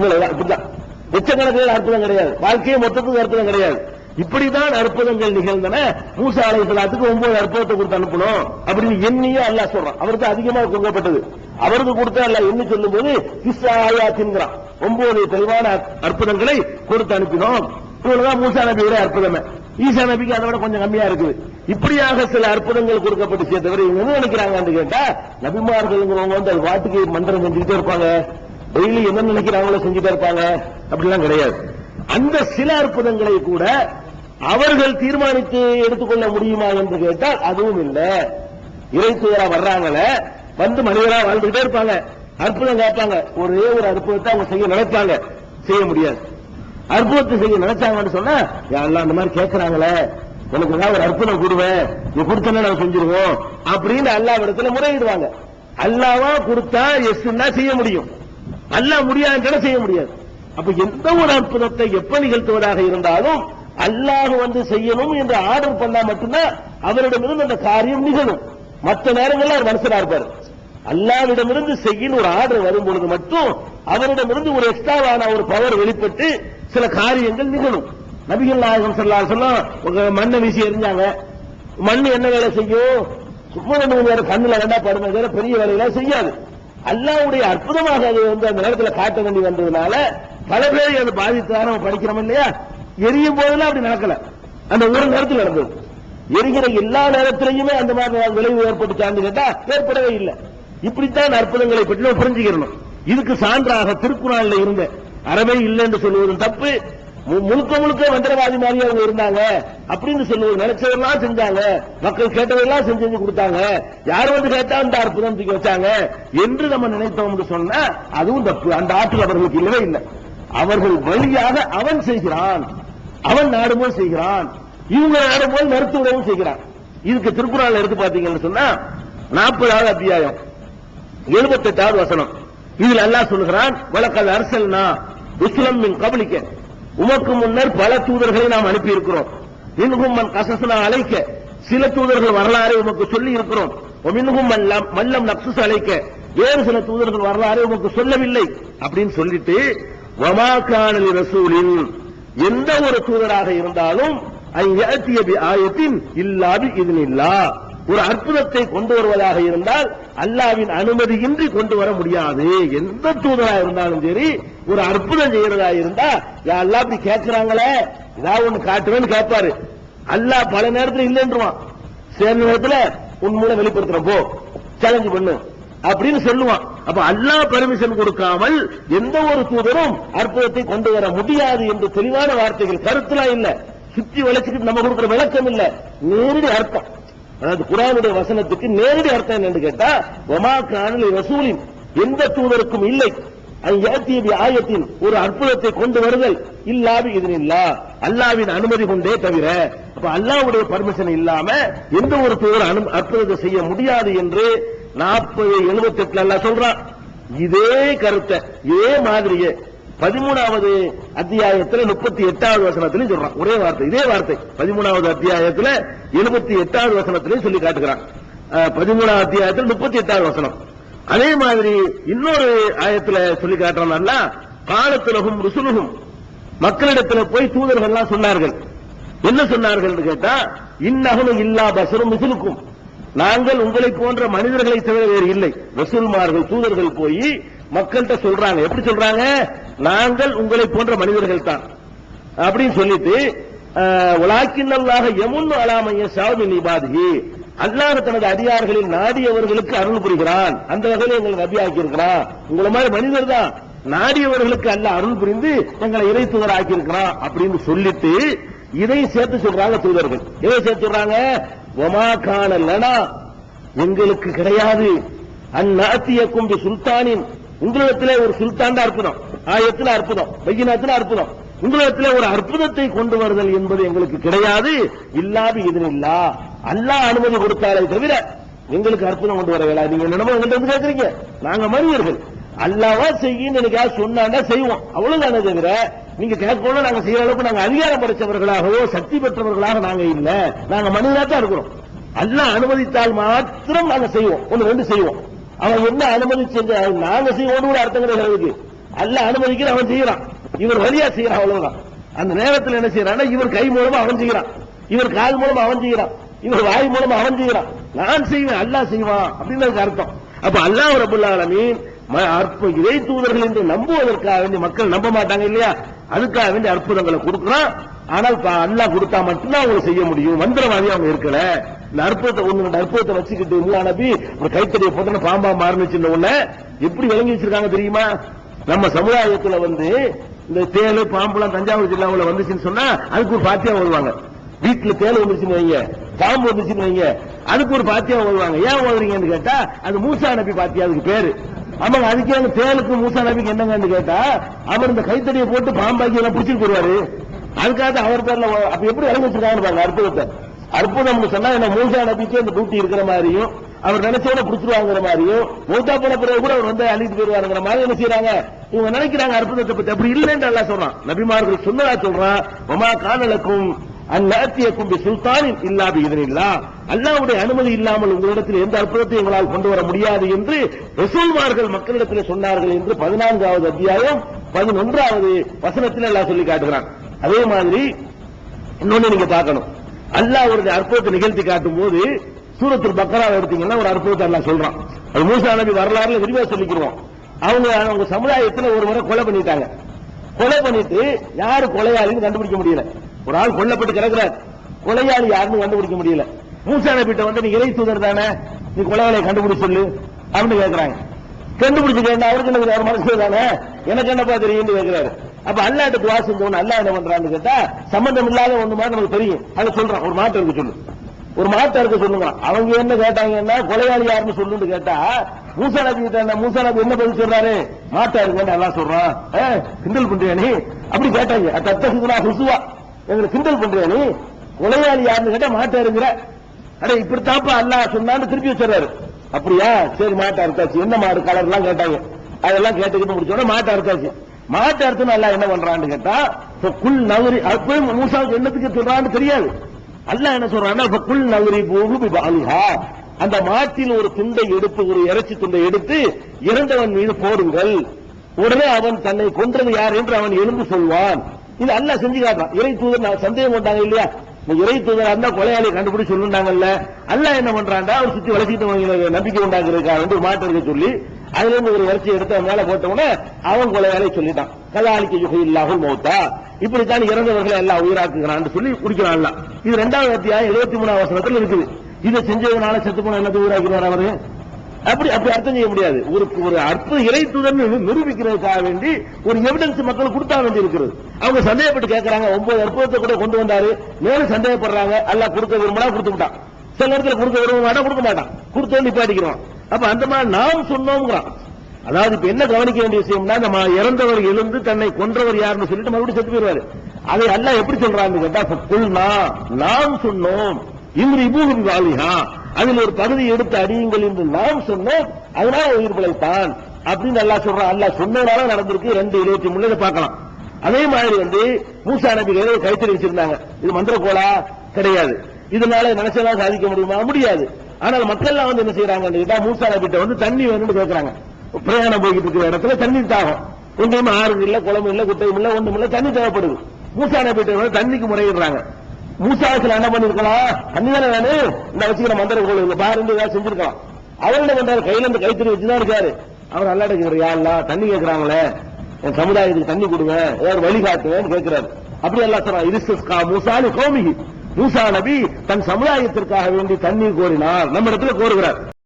இவ்வளவுதான், லட்சக்கணக்கில் அற்புதம் கிடையாது. வாழ்க்கையை மொத்தத்துக்கு அற்புதம் கிடையாது. இப்படிதான் அற்புதங்கள் நிகழ்ந்தன. மூசா அலைஹிஸ்ஸலாத்துக்கு ஒன்பது அற்புதத்தை கொடுத்து அனுப்பணும் அப்படின்னு எண்ணியே அல்ல சொல்றான். அவருக்கு அதிகமாக கொடுக்கப்பட்டது. அவருக்கு கொடுத்த அல்ல எண்ணி சொல்லும் போது தின்கிறான் ஒன்பது தெளிவான அற்புதங்களை கொடுத்து அனுப்பினோம். இவ்வளவுதான் மூசா நபியோட அற்புதமே. ஈசா நபிக்கு அதை விட கொஞ்சம் கம்மியா இருக்குது. இப்படியாக சில அற்புதங்கள் கொடுக்கப்பட்டுச்சே தவிர இவங்க என்ன நினைக்கிறாங்கன்னு கேட்டா நபிமார்கள்ங்கிறவங்க வந்து அது வாட்டுக்கு மந்திரம் செஞ்சுக்கிட்டே இருப்பாங்க. டெய்லி என்ன நினைக்கிறாங்களோ செஞ்சுட்டே இருப்பாங்க. அப்படிலாம் கிடையாது. அந்த சில அற்புதங்களை கூட அவர்கள் தீர்மானித்து எடுத்துக்கொள்ள முடியுமா என்று கேட்டால் அதுவும் இல்லை. இறைத்துவரா வர்றாங்களே வந்து மனிதரா வாழ்ந்துகிட்டே இருப்பாங்க. அற்புதம் கேட்பாங்க ஒரே ஒரு அற்புதத்தை அவங்க செய்ய நினைப்பாங்க. செய்ய முடியாது. அற்புதத்தை செய்ய நினைச்சாங்கன்னு சொன்னா யாரெல்லாம் அந்த மாதிரி கேட்கிறாங்களே எனக்கு ஏதாவது ஒரு அற்புதம் கொடுவேன். நீ கொடுத்தனா நான் செஞ்சிருவோம். அப்படின்னு அல்லாவிடத்துல முறையிடுவாங்க. அல்லாவா கொடுத்தா எஸ்ன்னா செய்ய முடியும். அல்லாஹ் முடியாதுன்னு செய்ய முடியாது? அப்ப எந்த ஒரு அற்புதத்தை எப்ப நிகழ்த்துவதாக இருந்தாலும் அல்லாஹ் வந்து செய்யணும் என்று ஆர்டர் பண்ணா மட்டும்தான் அவரிடமிருந்து அந்த காரியம் நிகழும். மற்ற நேரங்களில் அவர் மனுஷனா இருப்பார் அல்லாவிடமிருந்து செய்யும் ஒரு ஆர்டர் வரும் பொழுது மட்டும் அவரிடமிருந்து ஒரு எக்ஸ்ட்ராவான ஒரு பவர் வெளிப்பட்டு சில காரியங்கள் நிகழும். நபிகள் நாயகம் ஸல்லல்லாஹு சொல்லும் மண்ணை வீசி எரிஞ்சாங்க மண் என்ன வேலை செய்யும்? சும்மா ரெண்டு மூணு நேரம் கண்ணுல வேண்டா படுமே பெரிய வேலையெல்லாம் செய்யாது. அல்லாவுடைய அற்புதமாக அது வந்து அந்த நேரத்தில் காட்ட வேண்டி வந்ததுனால பல பேரை அது பாதித்ததாக நம்ம படிக்கிறோம் இல்லையா? எரியும் போதெல்லாம் அப்படி நடக்கல. அந்த ஒரு நேரத்தில் நடந்தது. எரிகிற எல்லா நேரத்திலையுமே அந்த மாதிரி விளைவு ஏற்பட்டுச்சான்னு கேட்டா ஏற்படவே இல்லை. இப்படித்தான் அற்புதங்களை பற்றி நம்ம புரிஞ்சுக்கிறணும். இதுக்கு சான்றாக திருக்குறளில் இருந்த அறவே இல்லை என்று சொல்லுவதும் தப்பு. முழுக்க முழுக்க மந்திரவாதி மாதிரி அவங்க இருந்தாங்க. அப்படின்னு சொல்லுவது நினைச்சதெல்லாம் செஞ்சாங்க. மக்கள் கேட்டதெல்லாம் செஞ்சு செஞ்சு கொடுத்தாங்க. யார் வந்து கேட்டா அந்த அற்புதம் தூக்கி வச்சாங்க? என்று நம்ம நினைத்தோம் என்று சொன்னா அதுவும் தப்பு. அந்த ஆற்றல் அவர்களுக்கு இல்லவே இல்லை. அவர்கள் வழியாக அவன் செய்கிறான். அவன் நாடுபோல் செய்கிறான். இவங்க நாடுபோல் மருத்துவ உதவும் செய்கிறான். இதுக்கு திருக்குறள் எடுத்து பாத்தீங்கன்னு சொன்னா நாற்பதாவது அத்தியாயம். எழுபத்தெட்டாவது வசனம். இதுல அல்லாஹ் சொல்லுகிறான் வழக்கல் அரசல்னா உஸ்லம் மின் கபலிக்க. உமக்கு முன்னர் பல தூதர்களை நாம் அனுப்பி இருக்கிறோம் மின்கும் மன் கசசனா அழைக்க சில தூதர்கள் வரலாறு உமக்கு சொல்லி இருக்கிறோம் மின்கும் மல்லம் மல்லம் நக்சஸ் அழைக்க வேறு சில தூதர்கள் வரலாறு உமக்கு சொல்லவில்லை. அப்படின்னு சொல்லிட்டு வமா காணலி ரசூலின். எந்த ஒரு தூதராக இருந்தாலும் ஐயத்திய ஆயத்தின் இல்லாது இதனில்லா. ஒரு அற்புதத்தை கொண்டு வருவதாக இருந்தால் அல்லாவின் அனுமதியின்றி கொண்டு வர முடியாது. எந்த தூதரா இருந்தாலும் சரி ஒரு அற்புதம் செய்யறதா இருந்தா யா அல்லாஹ் இப்படி கேட்கிறாங்களே ஏதாவது ஒண்ணு காட்டுவேன்னு கேட்பாரு. அல்லாஹ் பல நேரத்தில் இல்லைன்றுவான். சில நேரத்தில் உன் மூலம் வெளிப்படுத்துற போ சேலஞ்ச் பண்ணு அப்படின்னு சொல்லுவான். அப்ப அல்லாஹ் பெர்மிஷன் கொடுக்காமல் எந்த ஒரு தூதரும் அற்புதத்தை கொண்டு வர முடியாது என்று தெளிவான வார்த்தைகள் கருத்துலாம் இல்ல. சுத்தி வளைச்சுக்கிட்டு நம்ம கொடுக்கிற விளக்கம் இல்ல. நேரடி அர்த்தம். அதாவது குரானுடைய வசனத்துக்கு நேரடி அர்த்தம் என்னன்னு கேட்டா ஒமா காணலி ரசூலின். எந்த தூதருக்கும் இல்லை. ஐயாத்தியபி ஆயத்தின். ஒரு அற்புதத்தை கொண்டு வருதல். இல்லாது இல்லா அல்லாவின் அனுமதி கொண்டே தவிர அப்ப அல்லாவுடைய பர்மிஷன் இல்லாம எந்த ஒரு தூதர் அனு- அற்புதத்தை செய்ய முடியாது என்று நாற்பது எழுபத்தி எட்டுல எல்லாம் சொல்றான். இதே கருத்தை இதே மாதிரியே பதிமூணாவது அத்தியாயத்துல முப்பத்தி எட்டாவது வசனத்திலையும் சொல்றான். ஒரே வார்த்தை இதே வார்த்தை. பதிமூணாவது அத்தியாயத்துல எழுபத்தி எட்டாவது வசனத்திலையும் சொல்லி காட்டுகிறான் பதிமூணாவது அத்தியாயத்தில் முப்பத்தி எட்டாவது வசனம். அதே மாதிரி இன்னொரு ஆயத்துல சொல்லி காட்டுறான் காலத்துலகும் ருசுலுகும். மக்களிடத்துல போய் தூதர்கள்லாம் சொன்னார்கள். என்ன சொன்னார்கள் கேட்டா இன்னகனும் இல்லா பசரும் மிசிலுக்கும். நாங்கள் உங்களை போன்ற மனிதர்களை தவிர வேறு இல்லை. ரசூல்மார்கள் தூதர்கள் போய் மக்கள்கிட்ட சொல்றாங்க. எப்படி சொல்றாங்க? நாங்கள் உங்களை போன்ற மனிதர்கள் தான் அப்படின்னு சொல்லிட்டு உலாக்கின்னல்லாக எமுன் அலாமைய சாமி நிபாதி அல்லாஹ் தனது அதிகாரிகளில் நாடியவர்களுக்கு அருள் புரிகிறான். அந்த வகையில் எங்களை நபி ஆக்கியிருக்கிறான். உங்களை மாதிரி மனிதர் தான். நாடியவர்களுக்கு அல்ல அருள் புரிந்து எங்களை இறை தூதர் ஆக்கியிருக்கிறான் அப்படின்னு சொல்லிட்டு இதை சேர்த்து சொல்றாங்க தூதர்கள். எதை சேர்த்து சொல்றாங்க? ஒமா காணலனா எங்களுக்கு கிடையாது. அந்நாத்திய கும்பி சுல்தானின் உங்களிடத்திலே ஒரு சுல்தான் தான் அற்புதம் ஆயத்தில் அற்புதம் பையனத்தில் அற்புதம். உங்களிடத்திலே ஒரு அற்புதத்தை கொண்டு வருதல் என்பது எங்களுக்கு கிடையாது இல்லாது இதனில்லா அல்லாஹ் அனுமதி கொடுத்தாலே தவிர எங்களுக்கு அற்புதம் கொண்டு வர வேலை நீங்க என்னமோ எங்கிட்ட வந்து கேட்கறீங்க நாங்க மனிதர்கள். அல்லாவா செய்யும் எனக்கு சொன்னாண்டா செய்வோம். அவ்வளவுதானே தவிர நீங்க கேட்கணும் நாங்க செய்யற அளவுக்கு நாங்க அதிகாரம் படைச்சவர்களாகவோ சக்தி பெற்றவர்களாக நாங்க இல்ல. நாங்க மனிதனா தான் இருக்கிறோம். அல்லாஹ் அனுமதித்தால் மாத்திரம் நாங்க செய்வோம். ஒன்று ரெண்டு செய்வோம். அவன் என்ன அனுமதி செஞ்ச நாங்க செய்வோம் கூட அர்த்தம் கிடையாது அல்ல அனுமதிக்கிற அவன் செய்யறான். இவர் வழியா செய்யறான் அவ்வளவுதான். அந்த நேரத்தில் என்ன செய்யறான்னா இவர் கை மூலமா அவன் செய்யறான். இவர் கால் மூலமா அவன் செய்யறான். இவர் வாய் மூலமா அவன் செய்யறான். நான் செய்வேன் அல்லாஹ் செய்வான் அப்படின்னு அர்த்தம். அப்ப அல்லாஹ் ரபுல்லாலமீன் ம- அற்ப இறை தூதர்கள் என்று நம்புவதற்காக வேண்டி மக்கள் நம்ப மாட்டாங்க இல்லையா? அதுக்காக வேண்டிய அற்புதங்களை கொடுக்குறான். ஆனால் அல்லா அல்லாஹ் கொடுத்தா மட்டும்தான் அவங்க செய்ய முடியும். மந்திரவாதி அவங்க இருக்கல. இந்த அற்புதத்தை ஒண்ணு அற்புதத்தை வச்சுக்கிட்டு இல்லா நபி ஒரு கைத்தறியை போட்டு பாம்பா மாறுனுச்சு உடனே எப்படி விளங்கி வச்சிருக்காங்க தெரியுமா? நம்ம சமுதாயத்துல வந்து இந்த தேல் பாம்புலாம் தஞ்சாவூர் ஜில்லாவில் வந்துச்சுன்னு சொன்னா அதுக்கு ஒரு பாத்தியா வருவாங்க வீட்டுல தேல் வந்துருச்சுன்னு வைங்க. பாம்பு வந்துச்சுன்னு வைங்க. அதுக்கு ஒரு பாத்தியா வருவாங்க ஏன் ஓதுறீங்கன்னு கேட்டா அது மூசா நபி பாத்தியா அதுக்கு பேரு. ஆமாங்க அதுக்கே அந்த தேளுக்கு மூசா நபிக்கு என்னங்கன்னு கேட்டா அவர் இந்த கைத்தடியை போட்டு பாம்பாக்கி எல்லாம் பிடிச்சிட்டு போடுவாரு அதுக்காக அவர் பேர்ல அப்ப எப்படி இறங்கி வச்சிருக்காங்க பாருங்க அற்புதத்தை. அற்புதம் சொன்னா என்ன மூசா நபிக்கு அந்த டூட்டி இருக்கிற மாதிரியும் அவர் நினைச்சோட பிடிச்சிருவாங்கிற மாதிரியும் மூத்தா போன பிறகு கூட அவர் வந்து அழித்து போயிருவாருங்கிற மாதிரி என்ன செய்யறாங்க இவங்க நினைக்கிறாங்க அற்புதத்தை பத்தி. அப்படி இல்லைன்னு எல்லாம் சொல்றான். நபிமார்கள் சொன்னதா சொல்றான் மமா காதலுக்கும் அந்நாத்தியக்கும் சுல்தானின் இல்லாத இதனில்லா அல்லாவுடைய அனுமதி இல்லாமல் உங்களிடத்தில் எந்த அற்புதத்தையும் எங்களால் கொண்டு வர முடியாது என்று ரசூல்மார்கள் மக்களிடத்தில் சொன்னார்கள் என்று பதினான்காவது அத்தியாயம் பதினொன்றாவது வசனத்தில் எல்லாம் சொல்லி காட்டுகிறான். அதே மாதிரி இன்னொன்னு நீங்க பார்க்கணும். அல்லாஹ் ஒரு அற்புதத்தை நிகழ்த்தி காட்டும் போது சூரத்துல் பக்கரா எடுத்தீங்கன்னா ஒரு அற்புதத்தை எல்லாம் சொல்றான். அது மூசா நபி வரலாறுல விரிவா சொல்லிக்கிறோம் அவங்க அவங்க சமுதாயத்தில் ஒரு முறை கொலை பண்ணிட்டாங்க. கொலை பண்ணிட்டு யாரு கொலையாளின்னு கண்டுபிடிக்க முடியல. ஒரு ஆள் கொல்லப்பட்டு கிடக்குறார் கொலையாளி யாருன்னு கண்டுபிடிக்க முடியல. மூசா நபிட்ட வந்து நீ இறை தூதர் தானே? நீ கொலையாளியை கண்டுபிடிச்சு சொல்லு அப்படின்னு கேட்கிறாங்க கண்டுபிடிச்சு கேட்டா அவருக்கு என்ன ஒரு மனசு தானே? எனக்கு என்னப்பா தெரியும்னு கேட்கிறாரு அப்ப அல்லாட்ட துவா செஞ்சவன் அல்லா என்ன பண்றான்னு கேட்டா சம்பந்தம் இல்லாத ஒண்ணு மாதிரி நமக்கு தெரியும். அதை சொல்றான். ஒரு மாற்றம் இருக்கு சொல்லு. ஒரு மாற்றம் இருக்க சொல்லுங்க அவங்க என்ன கேட்டாங்கன்னா கொலையாளி யாருன்னு சொல்லுன்னு கேட்டா மூசா நபி கிட்ட மூசா நபி என்ன பதில் சொல்றாரு? மாட்டா இருக்குன்னு எல்லாம் சொல்றான். கிண்டல் பண்றியா நீ அப்படி கேட்டாங்க. தத்தகுதுனா ஹுசுவா. எங்களை கிண்டல் பண்றியா நீ? கொலையாளி யாருன்னு கேட்டா மாட்டாருங்கிற. அட இப்படித்தாப்பா அல்லாஹ் சொன்னான்னு திருப்பி வச்சிடறாரு. அப்படியா? சரி மாட்டை அறுத்தாச்சு என்ன மாடு கலர் எல்லாம் கேட்டாங்க. அதெல்லாம் கேட்டுக்கிட்டு முடிச்சோட மாட்டை அறுத்தாச்சு மாட்டை அறுத்து அல்லாஹ் என்ன பண்றான்னு கேட்டா இப்ப குல் நவரி அப்பயும் மூசாவுக்கு என்னத்துக்கு சொல்றான்னு தெரியாது. அல்ல என்ன சொல்றான்னா இப்ப குல் நவரி பூமி பாலிஹா அந்த மாட்டில் ஒரு துண்டை எடுத்து ஒரு இறைச்சி துண்டை எடுத்து இறந்தவன் மீது போடுங்கள். உடனே அவன் தன்னை கொன்றது யார் என்று அவன் எழுந்து சொல்வான். இது அல்லா செஞ்சு காட்டுறான். இறை தூதர் நான் சந்தேகம் கொண்டாங்க இல்லையா? இறை தூதர் அந்த கொலையாளி கண்டுபிடிச்சு சொல்லுண்டாங்கல்ல? அல்லாஹ் என்ன பண்றாண்டா அவர் சுத்தி வளர்ச்சிட்டு நம்பிக்கை உண்டாக்குறதுக்காக வந்து ஒரு மாட்டு இருக்க சொல்லி அதுல இருந்து ஒரு இறைச்சி எடுத்து அவன் மேல போட்ட உடனே அவன் கொலையாளி சொல்லிட்டான். கலாலிக்கு யுகை இல்லாமல் மௌத்தா. இப்படித்தான் இறந்தவர்களை எல்லாம் உயிராக்குகிறான்னு சொல்லி குடிக்கிறான் இது ரெண்டாவது அத்தியாயம் எழுபத்தி மூணாவது வசனத்துல இருக்குது. இதை செஞ்சதுனால செத்து போன என்னது உயிராக்கிறார் அவரு. அப்படி அப்படி அர்த்தம் செய்ய முடியாது. ஒரு ஒரு அற்புத இறை தூதர்னு நிரூபிக்கிறதுக்காக வேண்டி ஒரு எவிடன்ஸ் மக்கள் கொடுத்தா வேண்டி இருக்கிறது அவங்க சந்தேகப்பட்டு கேட்கறாங்க ஒன்பது அற்புதத்தை கூட கொண்டு வந்தாரு. மேலும் சந்தேகப்படுறாங்க எல்லாம் கொடுக்க விரும்பினா கொடுத்து விட்டான். சில நேரத்தில் கொடுக்க விரும்ப மாட்டான் கொடுக்க மாட்டான். கொடுத்து நிப்பாட்டிக்கிறான் அப்ப அந்த மாதிரி நாம் சொன்னோங்கிறான் அதாவது இப்ப என்ன கவனிக்க வேண்டிய விஷயம்னா நம்ம இறந்தவர் எழுந்து தன்னை கொன்றவர் யாருன்னு சொல்லிட்டு மறுபடியும் செத்து போயிருவாரு அதை எல்லாம் எப்படி சொல்றாங்க கேட்டா நாம் சொன்னோம். இவர் இபூகும் வாலிஹா அதில் ஒரு பகுதி எடுத்து அடியுங்கள் என்று நாம் சொன்னோம் அதனால உயிர் பிழைத்தான். அப்படின்னு நல்லா சொல்றான் அல்லா சொன்னதால நடந்திருக்கு. ரெண்டு இருபத்தி மூணுல பார்க்கலாம். அதே மாதிரி வந்து மூசா நபி கைத்தறி வச்சிருந்தாங்க. இது மந்திரக்கோலா கிடையாது. இதனால நினைச்சதா சாதிக்க முடியுமா? முடியாது. ஆனால் மக்கள் எல்லாம் வந்து என்ன செய்யறாங்க கேட்டா மூசா நபிட்ட வந்து தண்ணி வேணும்னு கேட்கறாங்க பிரயாணம் போய்கிட்டு இருக்கிற இடத்துல தண்ணி தாகம். எங்கேயுமே ஆறு இல்ல குளம் இல்ல குட்டையும் இல்ல ஒண்ணும் இல்ல தண்ணி தேவைப்படுது. மூசா நபிட்ட வந்து தண்ணிக்கு முறையிடுறாங்க. மூசாவுக்கு என்ன பண்ணிருக்கலாம்? தண்ணி தானே வேணும்? இந்த வச்சுக்கிற மந்திர கோயில் இல்ல பாரு ஏதாவது செஞ்சிருக்கலாம். அவர் என்ன பண்றாரு? கையில இருந்து கைத்தறி வச்சுதான் இருக்காரு. அவர் நல்லா யாருலாம் யாருலா தண்ணி கேட்கறாங்களே என் சமுதாயத்துக்கு தண்ணி கொடுங்க ஏதாவது வழிகாட்டுவேன்னு கேட்கிறாரு அப்படி எல்லாம் சொல்றான் கா மூசாலி கோமிகி மூசா நபி தன் சமுதாயத்திற்காக வேண்டி தண்ணீர் கோரினார். நம்ம இடத்துல கோருகிறார்.